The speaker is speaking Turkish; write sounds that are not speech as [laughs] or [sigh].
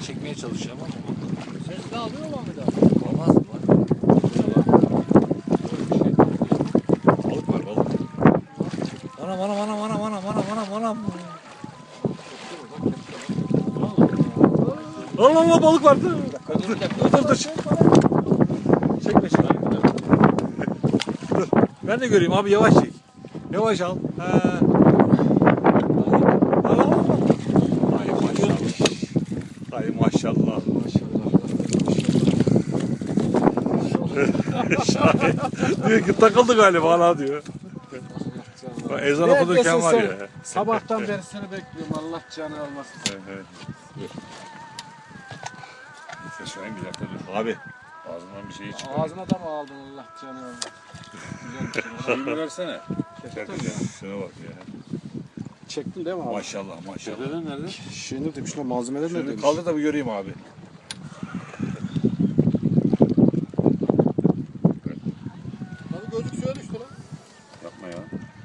çekmeye çalışacağım ama Ses de alıyor mu bir daha? olmaz mı? Balık var balık. Anam anam anam anam anam anam anam anam. Allah Allah balık vardı. Dur dakika. Dur dur. Çekme şimdi. Dur. Ben de göreyim abi yavaş çek. Yavaş al. He. Al, al, al. Ay maşallah. Ay maşallah. Şahin diyor ki takıldı galiba hala diyor. Bak ezan okudurken var ya. Sabahtan beri seni bekliyorum. Allah canı almasın. Evet, evet. Dur. Neyse şu an bir dakika dur. Abi ağzından bir şey çıkıyor. Ağzına da mı aldın Allah canı almasın? [laughs] Güzel bir şey. Şeyimi versene. Şuna bak ya. Çektin değil mi abi? Maşallah maşallah. Şeyleri nerede? Şeyini demiş lan malzemeler Şunu nerede? Kaldır da bir göreyim abi. Abi gözlük suya düştü lan. Yapma ya.